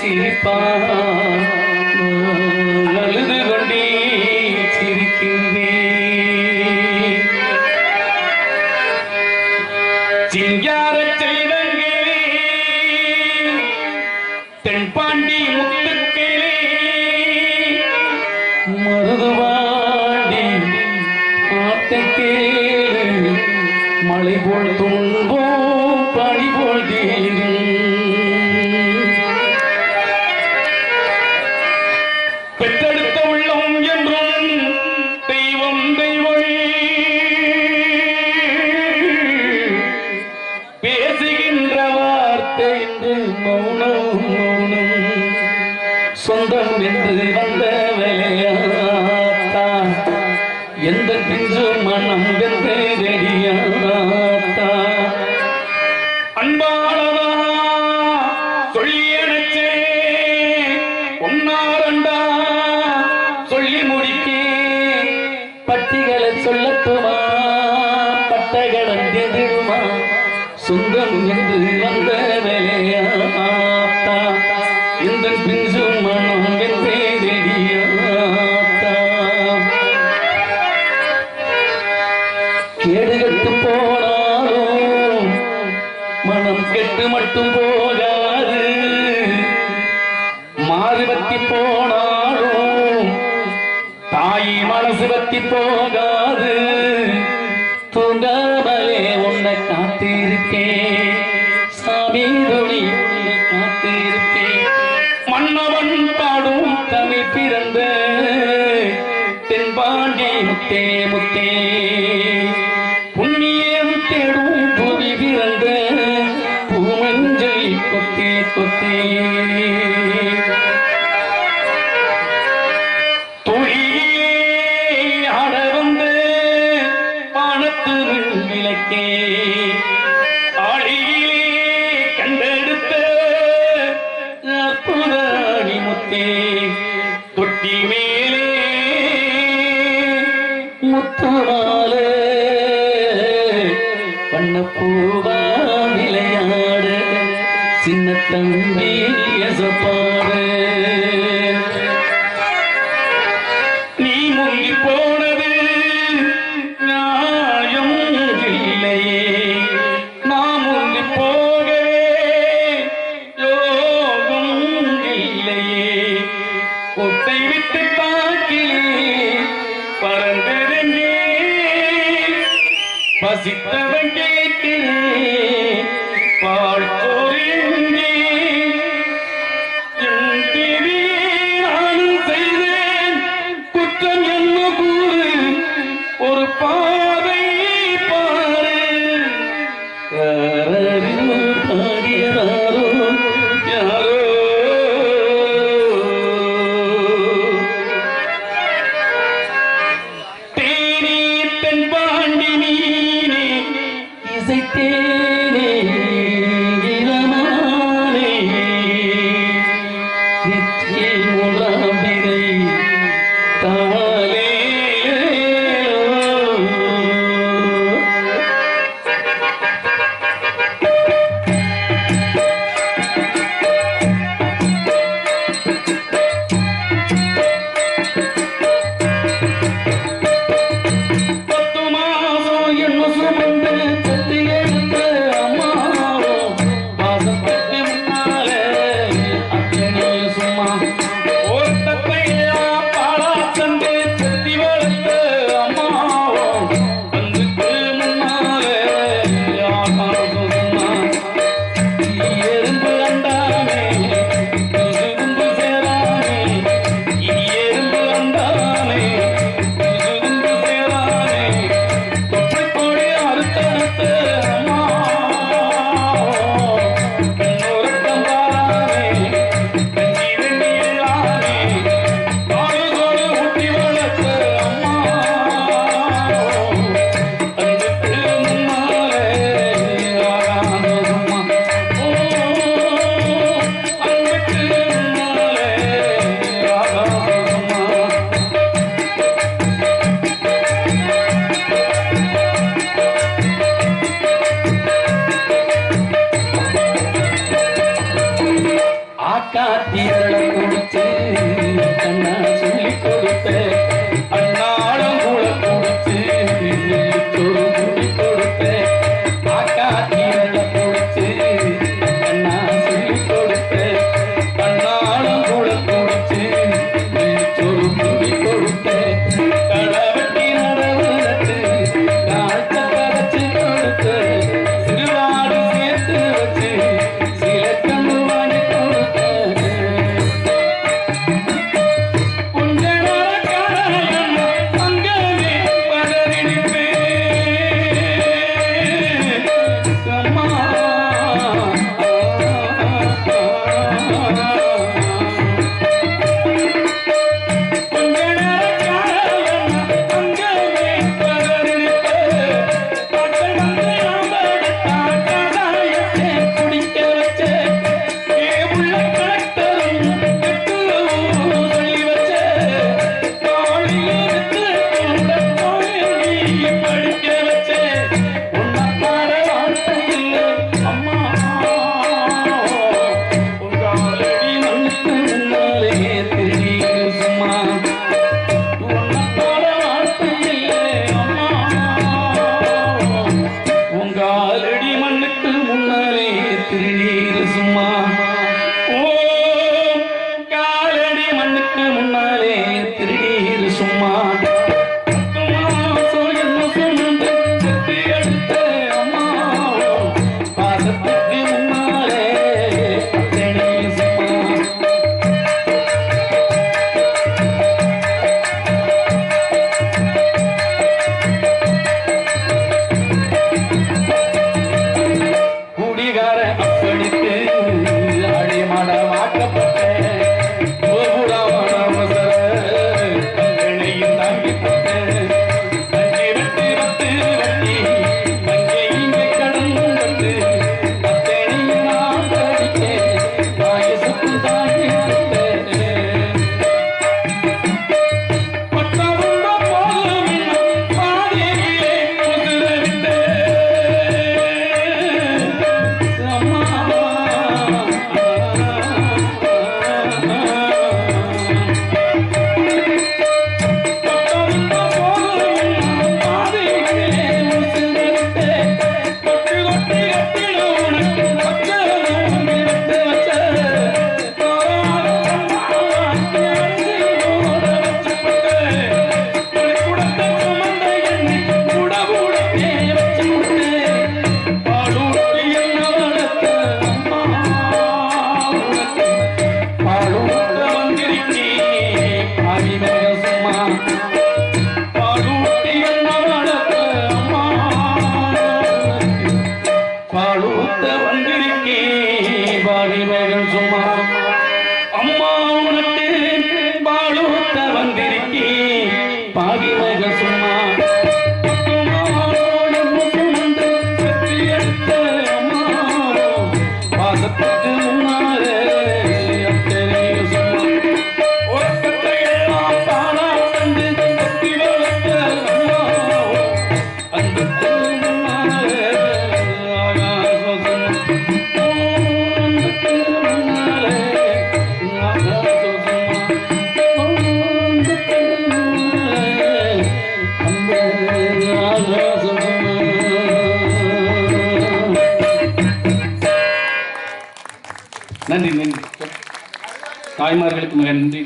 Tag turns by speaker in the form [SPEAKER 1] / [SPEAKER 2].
[SPEAKER 1] சிரிப்பா அழுது கொண்டே சிரிக்கின்றேன் சிங்கார செய்தங்கே தென்பாண்டி எந்த பிஞ்சு மனம் வென்று ரெடியாட்டா அன்பானதா சொல்லி அணைச்சே. ஒன்னாரண்டா சொல்லி முடிக்கே. பட்டிகளை சொல்லட்டுமா? பட்டகடன் என்று வந்த மனம் கெட்டு மட்டும் போகாது. மாறுபத்தி போனாலும் தாய் மனசு பத்தி போகாது. தூங்காமலே உன்னை காத்திருக்கேன். சாமி துணி உன்னை காத்திருக்கேன். மன்னவன் பாடும் தமிழ் பிறந்த தென்பாண்டி முத்தே முத்தே. முத்துமாலே வண்ணப்பூவா விளையாடு. சின்ன தம்பி எசப்பாடு வாசித்தவன் கேட்கிறேன். பால் காத்திரம் குடித்து கண்ணா சொல்லி கொடுத்த வந்திருக்கே பாடி மகன் சும்மா தாய்மார்களுக்கு மிக நன்றி.